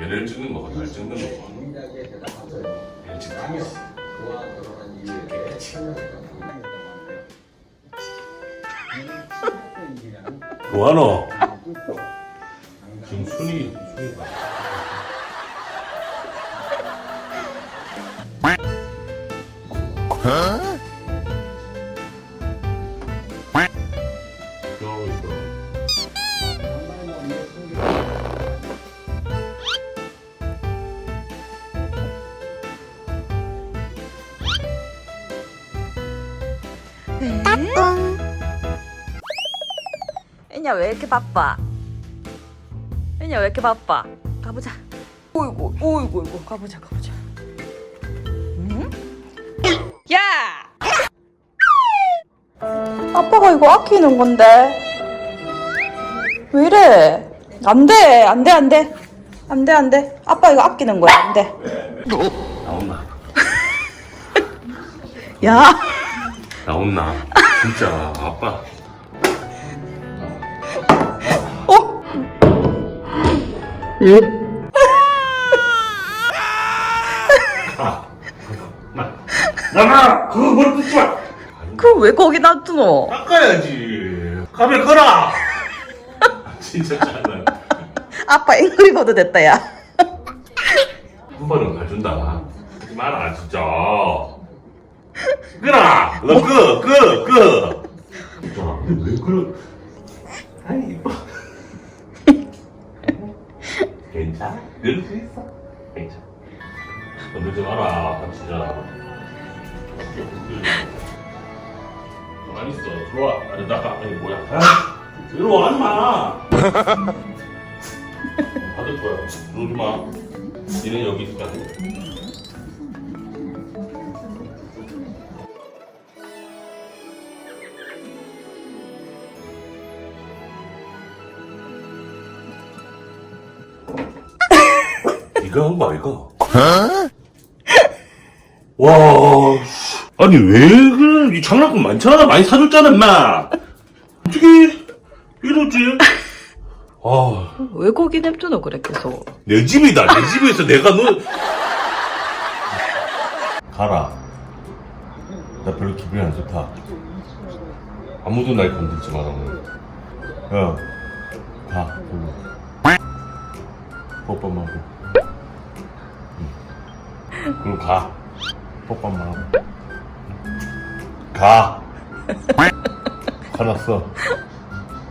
얘를 찍는 거가 날 찍는 대답하세요. 얘를 찍는 라며 거 뭐하노? 지금 순이 순이가 겨 애냐 왜 이렇게 바빠? 애냐 왜 이렇게 바빠? 가보자. 오이고, 오이고, 오이고, 가보자, 가보자. 응? 야! 아빠가 이거 아끼는 건데. 왜 이래? 안 돼, 안 돼, 안 돼. 안 돼, 안 돼. 아빠 이거 아끼는 거야, 안 돼. 나온나? 야! 나온나? 진짜 아빠 어? 나가! 그거 뭘 뜯지 마! 그럼 왜 거기 놔두노? 닦아야지 카메라 꺼라! 진짜 짜증나 아빠 앵그리버드 됐다, 야. 한 번은 가준다 하지 마라 진짜 끄라! 너 끄! 끄! 끄! 진짜 왜 그래 아이 이뻐 괜찮아? 그럴 수 있어 괜찮아 건들지 마라 진짜 가만히 있어 들어와 아니 나 아니 뭐야 아, 들어와 임마 받을 거야 들어오지 마 니네 여기 있을 거야 이거 한거 아이가? 와, 씨. 아니 왜 그래? 이 장난감 많잖아. 많이 사줬잖아, 임마. 어떻게 이러지? 아, 왜 거기 냅두노, 그래, 계속. 내 집이다. 내 집에서 내가 너 가라. 나 별로 기분이 안 좋다. 아무도 날 건들지 마라 오늘. 야, 가. 뽀뽀만 하고. 응. 그럼 가. 뽀뽀만 하고. 가. 화났어.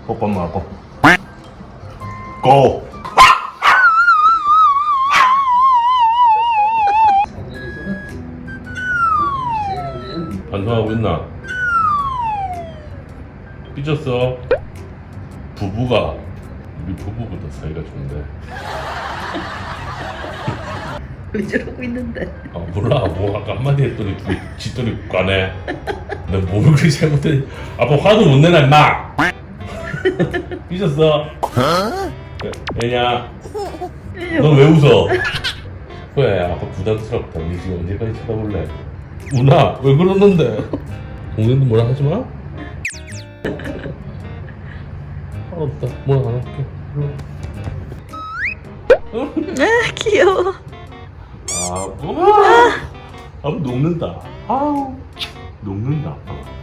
뽀뽀만 하고. 고. 반성하고 있나? 삐졌어. 부부가 우리 부부보다 사이가 좋은데. 왜 저러고 있는데? 아 몰라 뭐 아까 한마디 했더니 짓더니 까네. 내가 뭘 그렇게 잘못해? 아빠 화도 못 내나 임마. 삐졌어. 애냐? 너 왜 웃어? 왜 아빠 부담스럽다. 니 지금 언제까지 쳐다볼래? 누나 왜 그러는데? 동생도 뭐라 하지 마. 알았다 뭐라 안 할게. 응? 아, 귀여워. 아, 뭐? 아, 녹는다. 아우, 녹는다. 아.